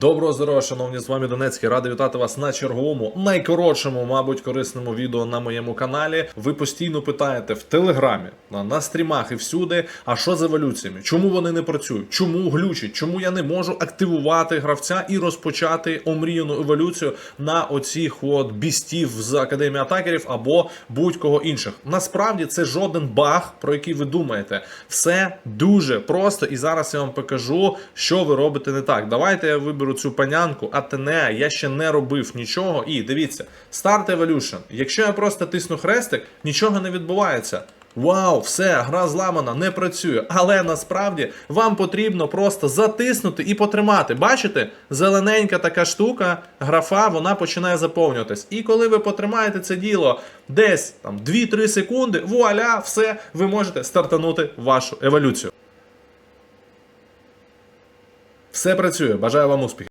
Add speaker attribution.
Speaker 1: Доброго здоров'я, шановні, з вами Донецький. Радий вітати вас на черговому, найкоротшому, мабуть, корисному відео на моєму каналі. Ви постійно питаєте в телеграмі, на, стрімах і всюди, а що з еволюціями? Чому вони не працюють? Чому глючить? Чому я не можу активувати гравця і розпочати омріяну еволюцію на оцих от бістів з академії атакерів або будь-кого інших? Насправді це жоден баг, про який ви думаєте. Все дуже просто, і зараз я вам покажу, що ви робите не так. Давайте я виберу цю панянку, Атенеа, я ще не робив нічого. І дивіться, Start Evolution. Якщо я просто тисну хрестик, нічого не відбувається. Вау, все, гра зламана, не працює. Але насправді вам потрібно просто затиснути і потримати. Бачите, зелененька така штука, графа, вона починає заповнюватись. І коли ви потримаєте це діло десь там 2-3 секунди, вуаля, все, ви можете стартанути вашу еволюцію. Все працює. Бажаю вам успіхів.